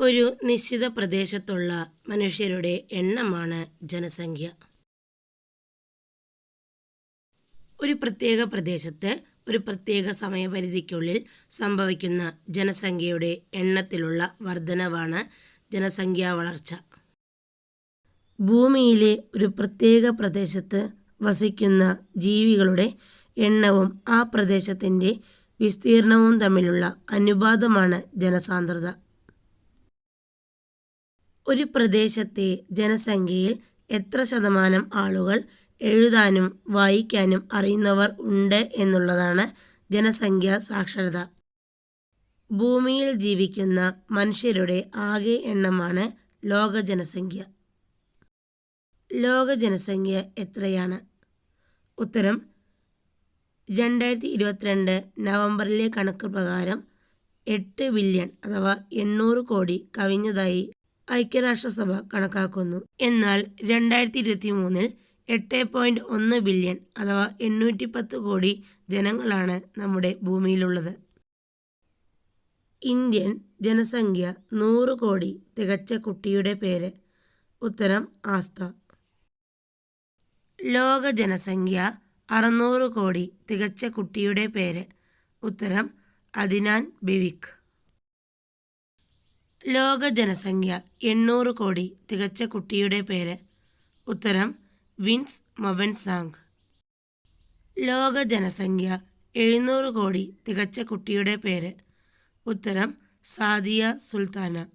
ഒരു നിശ്ചിത പ്രദേശത്തുള്ള മനുഷ്യരുടെ എണ്ണമാണ് ജനസംഖ്യ. ഒരു പ്രത്യേക പ്രദേശത്ത് ഒരു പ്രത്യേക സമയപരിധിക്കുള്ളിൽ സംഭവിക്കുന്ന ജനസംഖ്യയുടെ എണ്ണത്തിലുള്ള വർധനവാണ് ജനസംഖ്യാ വളർച്ച. ഭൂമിയിലെ ഒരു പ്രത്യേക പ്രദേശത്ത് വസിക്കുന്ന ജീവികളുടെ എണ്ണവും ആ പ്രദേശത്തിന്റെ വിസ്തീർണവും തമ്മിലുള്ള അനുപാതമാണ് ജനസാന്ദ്രത. ഒരു പ്രദേശത്തെ ജനസംഖ്യയിൽ എത്ര ശതമാനം ആളുകൾ എഴുതാനും വായിക്കാനും അറിയുന്നവർ ഉണ്ട് എന്നുള്ളതാണ് ജനസംഖ്യാ സാക്ഷരത. ഭൂമിയിൽ ജീവിക്കുന്ന മനുഷ്യരുടെ ആകെ എണ്ണമാണ് ലോക ജനസംഖ്യ. ലോക ജനസംഖ്യ എത്രയാണ്? ഉത്തരം രണ്ടായിരത്തി ഇരുപത്തിരണ്ട് നവംബറിലെ കണക്ക് പ്രകാരം എട്ട് ബില്യൺ അഥവാ എണ്ണൂറ് കോടി കവിഞ്ഞതായി ഐക്യരാഷ്ട്രസഭ കണക്കാക്കുന്നു. എന്നാൽ രണ്ടായിരത്തി ഇരുപത്തി മൂന്നിൽ എട്ട് പോയിന്റ് ഒന്ന് ബില്യൺ അഥവാ എണ്ണൂറ്റി പത്ത് കോടി ജനങ്ങളാണ് നമ്മുടെ ഭൂമിയിലുള്ളത്. ഇന്ത്യൻ ജനസംഖ്യ നൂറ് കോടി തികച്ച കുട്ടിയുടെ പേര്. ഉത്തരം ആസ്ത. ലോക ജനസംഖ്യ അറുന്നൂറ് കോടി തികച്ച കുട്ടിയുടെ പേര്. ഉത്തരം അദിനാൻ ബിവിക്. ലോക ജനസംഖ്യ എണ്ണൂറ് കോടി തികച്ച കുട്ടിയുടെ പേര്. ഉത്തരം വിൻസ് മൊവൻസാങ്. ലോക ജനസംഖ്യ എഴുന്നൂറ് കോടി തികച്ച കുട്ടിയുടെ പേര്. ഉത്തരം സാദിയ സുൽത്താന.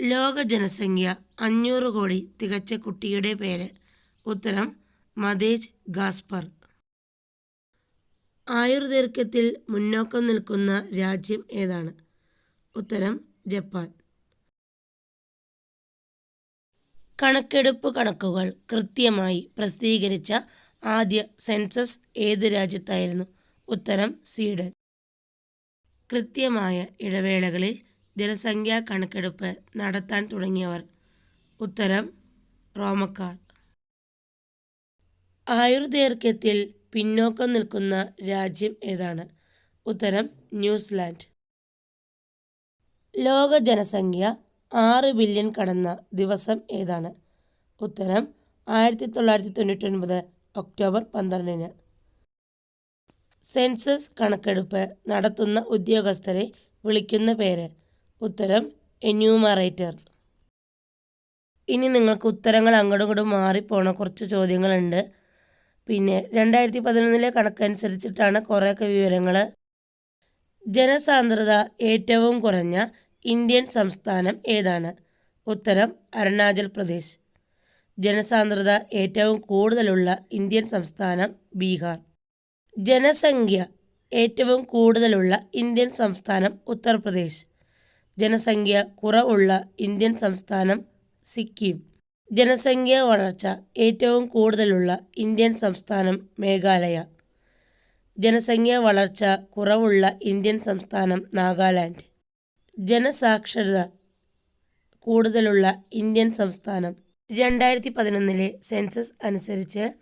ലോക ജനസംഖ്യ അഞ്ഞൂറ് കോടി തികച്ച കുട്ടിയുടെ പേര്. ഉത്തരം മദേജ് ഗാസ്പർ. ആയുർദൈർഘ്യത്തിൽ മുന്നോക്കം നിൽക്കുന്ന രാജ്യം ഏതാണ്? ഉത്തരം ജപ്പാൻ. കണക്കെടുപ്പ് കണക്കുകൾ കൃത്യമായി പ്രസിദ്ധീകരിച്ച ആദ്യ സെൻസസ് ഏത് രാജ്യത്തായിരുന്നു? ഉത്തരം സ്വീഡൻ. കൃത്യമായ ഇടവേളകളിൽ ജനസംഖ്യാ കണക്കെടുപ്പ് നടത്താൻ തുടങ്ങിയവർ. ഉത്തരം റോമക്കാർ. ആയുർദൈർഘ്യത്തിൽ പിന്നോക്കം നിൽക്കുന്ന രാജ്യം ഏതാണ്? ഉത്തരം ന്യൂസിലാൻഡ്. ലോക ജനസംഖ്യ ആറ് ബില്യൺ കടന്ന ദിവസം ഏതാണ്? ഉത്തരം ആയിരത്തി തൊള്ളായിരത്തി തൊണ്ണൂറ്റൊൻപത് ഒക്ടോബർ പന്ത്രണ്ടിന്. സെൻസസ് കണക്കെടുപ്പ് നടത്തുന്ന ഉദ്യോഗസ്ഥരെ വിളിക്കുന്ന പേര്. ഉത്തരം എന്യൂമറേറ്റർ ഇനി നിങ്ങൾക്ക് ഉത്തരങ്ങൾ അങ്ങോട്ടും ഇങ്ങോട്ടും മാറിപ്പോണ കുറച്ച് ചോദ്യങ്ങളുണ്ട്. പിന്നെ രണ്ടായിരത്തി പതിനൊന്നിലെ കണക്കനുസരിച്ചിട്ടാണ് കുറേയൊക്കെ വിവരങ്ങൾ ജനസാന്ദ്രത ഏറ്റവും കുറഞ്ഞ ഇന്ത്യൻ സംസ്ഥാനം ഏതാണ്? ഉത്തരം അരുണാചൽ പ്രദേശ്. ജനസാന്ദ്രത ഏറ്റവും കൂടുതലുള്ള ഇന്ത്യൻ സംസ്ഥാനം ബീഹാർ. ജനസംഖ്യ ഏറ്റവും കൂടുതലുള്ള ഇന്ത്യൻ സംസ്ഥാനം ഉത്തർപ്രദേശ്. ജനസംഖ്യ കുറവുള്ള ഇന്ത്യൻ സംസ്ഥാനം സിക്കിം. ജനസംഖ്യ വളർച്ച ഏറ്റവും കൂടുതലുള്ള ഇന്ത്യൻ സംസ്ഥാനം മേഘാലയ. ജനസംഖ്യ വളർച്ച കുറവുള്ള ഇന്ത്യൻ സംസ്ഥാനം നാഗാലാൻഡ്. ജനസാക്ഷരത കൂടുതലുള്ള ഇന്ത്യൻ സംസ്ഥാനം. രണ്ടായിരത്തി പതിനൊന്നിലെ സെൻസസ് അനുസരിച്ച്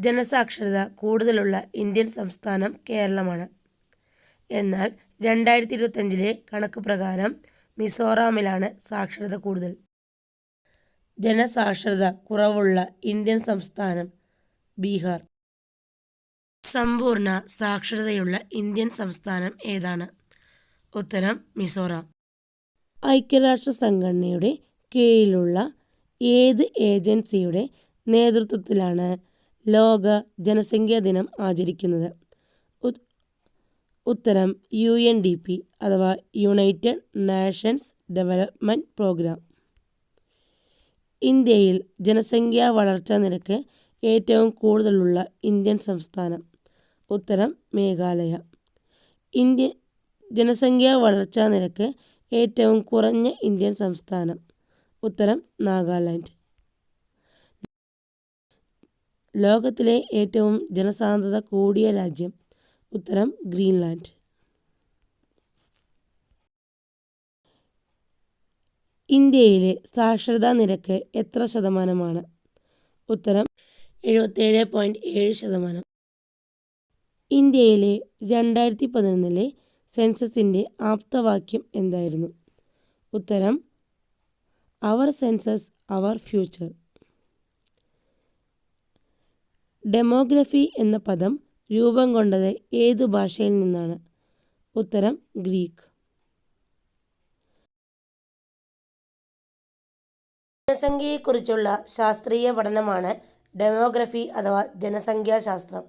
ജനസാക്ഷരത കൂടുതലുള്ള ഇന്ത്യൻ സംസ്ഥാനം കേരളമാണ്. എന്നാൽ രണ്ടായിരത്തി ഇരുപത്തഞ്ചിലെ കണക്ക് പ്രകാരം മിസോറാമിലാണ് സാക്ഷരത കൂടുതൽ. ജനസാക്ഷരത കുറവുള്ള ഇന്ത്യൻ സംസ്ഥാനം ബീഹാർ. സമ്പൂർണ സാക്ഷരതയുള്ള ഇന്ത്യൻ സംസ്ഥാനം ഏതാണ്? ഉത്തരം മിസോറാം. ഐക്യരാഷ്ട്ര സംഘടനയുടെ കീഴിലുള്ള ഏത് ഏജൻസിയുടെ നേതൃത്വത്തിലാണ് ലോക ജനസംഖ്യാ ദിനം ആചരിക്കുന്നത്? ഉത്തരം യു എൻ ഡി പി അഥവാ യുണൈറ്റഡ് നാഷൻസ് ഡെവലപ്മെന്റ് പ്രോഗ്രാം. ഇന്ത്യയിൽ ജനസംഖ്യാ വളർച്ചാ നിരക്ക് ഏറ്റവും കൂടുതലുള്ള ഇന്ത്യൻ സംസ്ഥാനം. ഉത്തരം മേഘാലയ. ഇന്ത്യ ജനസംഖ്യാ വളർച്ചാ നിരക്ക് ഏറ്റവും കുറഞ്ഞ ഇന്ത്യൻ സംസ്ഥാനം. ഉത്തരം നാഗാലാൻഡ്. ലോകത്തിലെ ഏറ്റവും ജനസാന്ദ്രത കൂടിയ രാജ്യം. ഉത്തരം ഗ്രീൻലാൻഡ്. ഇന്ത്യയിലെ സാക്ഷരതാ നിരക്ക് എത്ര ശതമാനമാണ്? ഉത്തരം എഴുപത്തേഴ് പോയിന്റ് ഏഴ് ശതമാനം. ഇന്ത്യയിലെ രണ്ടായിരത്തി പതിനൊന്നിലെ സെൻസസിന്റെ ആപ്തവാക്യം എന്തായിരുന്നു? ഉത്തരം our census our future. Demography എന്ന പദം രൂപം കൊണ്ടത് ഏതു ഭാഷയിൽ നിന്നാണ്? ഉത്തരം ഗ്രീക്ക്. ജനസംഖ്യയെക്കുറിച്ചുള്ള ശാസ്ത്രീയ പഠനമാണ് ഡെമോഗ്രഫി അഥവാ ജനസംഖ്യാശാസ്ത്രം.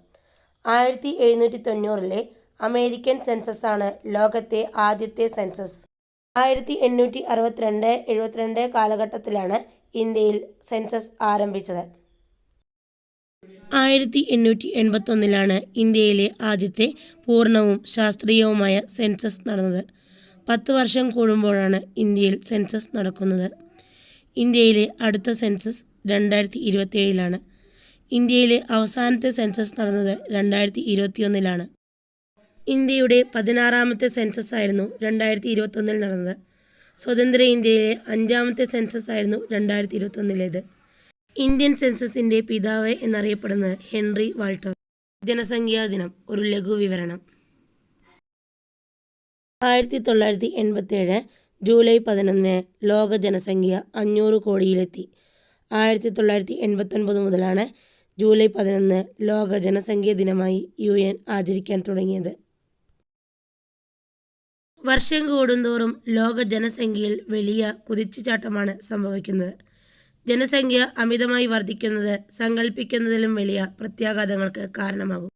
ആയിരത്തി എഴുന്നൂറ്റി തൊണ്ണൂറിലെ അമേരിക്കൻ സെൻസസ് ആണ് ലോകത്തെ ആദ്യത്തെ സെൻസസ്. ആയിരത്തി എണ്ണൂറ്റി അറുപത്തിരണ്ട് എഴുപത്തിരണ്ട് കാലഘട്ടത്തിലാണ് ഇന്ത്യയിൽ സെൻസസ് ആരംഭിച്ചത്. ആയിരത്തി എണ്ണൂറ്റി എൺപത്തൊന്നിലാണ് ഇന്ത്യയിലെ ആദ്യത്തെ പൂർണവും ശാസ്ത്രീയവുമായ സെൻസസ് നടന്നത്. പത്ത് വർഷം കൂടുമ്പോഴാണ് ഇന്ത്യയിൽ സെൻസസ് നടക്കുന്നത്. ഇന്ത്യയിലെ അടുത്ത സെൻസസ് രണ്ടായിരത്തി ഇരുപത്തിയേഴിലാണ് ഇന്ത്യയിലെ അവസാനത്തെ സെൻസസ് നടന്നത് രണ്ടായിരത്തി ഇരുപത്തിയൊന്നിലാണ് ഇന്ത്യയുടെ പതിനാറാമത്തെ സെൻസസ് ആയിരുന്നു രണ്ടായിരത്തി ഇരുപത്തൊന്നിൽ നടന്നത്. സ്വതന്ത്ര ഇന്ത്യയിലെ അഞ്ചാമത്തെ സെൻസസ് ആയിരുന്നു രണ്ടായിരത്തി ഇരുപത്തൊന്നിലേത് ഇന്ത്യൻ സെൻസസിന്റെ പിതാവ് എന്നറിയപ്പെടുന്നത് ഹെൻറി വാൾട്ടർ. ജനസംഖ്യാ ദിനം ഒരു ലഘു വിവരണം. ആയിരത്തി തൊള്ളായിരത്തി എൺപത്തേഴ് ജൂലൈ പതിനൊന്നിന് ലോക ജനസംഖ്യ അഞ്ഞൂറ് കോടിയിലെത്തി. ആയിരത്തി തൊള്ളായിരത്തി എൺപത്തൊൻപത് മുതലാണ് ജൂലൈ പതിനൊന്ന് ലോക ജനസംഖ്യാ ദിനമായി യു എൻ ആചരിക്കാൻ തുടങ്ങിയത്. വർഷം കൂടുന്തോറും ലോക ജനസംഖ്യയിൽ വലിയ കുതിച്ചുചാട്ടമാണ് സംഭവിക്കുന്നത്. ജനസംഖ്യ അമിതമായി വർദ്ധിക്കുന്നത് സങ്കല്പിക്കുന്നതിലും വലിയ പ്രത്യാഘാതങ്ങൾക്ക് കാരണമാകും.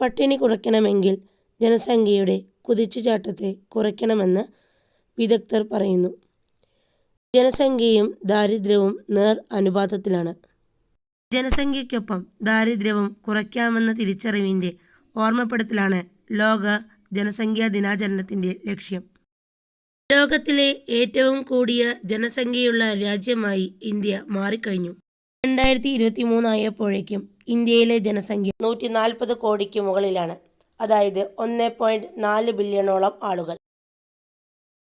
പട്ടിണി കുറയ്ക്കണമെങ്കിൽ ജനസംഖ്യയുടെ കുതിച്ചുചാട്ടത്തെ കുറയ്ക്കണമെന്ന് വിദഗ്ധർ പറയുന്നു. ജനസംഖ്യയും ദാരിദ്ര്യവും നേർ അനുപാതത്തിലാണ്. ജനസംഖ്യയ്ക്കൊപ്പം ദാരിദ്ര്യവും കുറയ്ക്കാമെന്ന തിരിച്ചറിവിന്റെ ഓർമ്മപ്പെടുത്തലാണ് ലോക ജനസംഖ്യാ ദിനാചരണത്തിന്റെ ലക്ഷ്യം. ലോകത്തിലെ ഏറ്റവും കൂടിയ ജനസംഖ്യയുള്ള രാജ്യമായി ഇന്ത്യ മാറിക്കഴിഞ്ഞു. രണ്ടായിരത്തി ഇരുപത്തി മൂന്നായപ്പോഴേക്കും ഇന്ത്യയിലെ ജനസംഖ്യ നൂറ്റി നാൽപ്പത് കോടിക്ക് മുകളിലാണ്. അതായത് ഒന്ന് പോയിന്റ് നാല് ബില്യണോളം ആളുകൾ.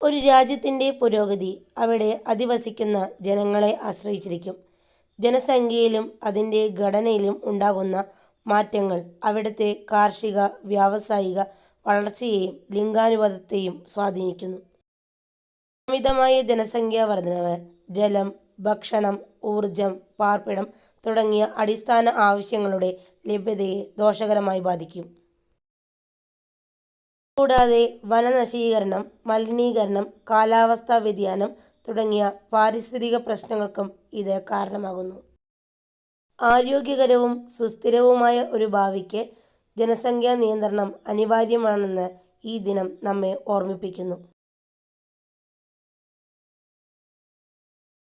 ഒരു രാജ്യത്തിന്റെ പുരോഗതി അവിടെ അധിവസിക്കുന്ന ജനങ്ങളെ ആശ്രയിച്ചിരിക്കും. ജനസംഖ്യയിലും അതിന്റെ ഘടനയിലും ഉണ്ടാകുന്ന മാറ്റങ്ങൾ അവിടുത്തെ കാർഷിക വ്യാവസായിക വളർച്ചയെയും ലിംഗാനുപാതത്തെയും സ്വാധീനിക്കുന്നു. അമിതമായ ജനസംഖ്യാ വർധനവ് ജലം ഭക്ഷണം ഊർജം പാർപ്പിടം തുടങ്ങിയ അടിസ്ഥാന ആവശ്യങ്ങളുടെ ലഭ്യതയെ ദോഷകരമായി ബാധിക്കും. കൂടാതെ വനനശീകരണം മലിനീകരണം കാലാവസ്ഥാ വ്യതിയാനം തുടങ്ങിയ പാരിസ്ഥിതിക പ്രശ്നങ്ങൾക്കും ഇത് കാരണമാകുന്നു. ആരോഗ്യകരവും സുസ്ഥിരവുമായ ഒരു ഭാവിക്ക് ജനസംഖ്യാ നിയന്ത്രണം അനിവാര്യമാണെന്ന് ഈ ദിനം നമ്മെ ഓർമ്മിപ്പിക്കുന്നു.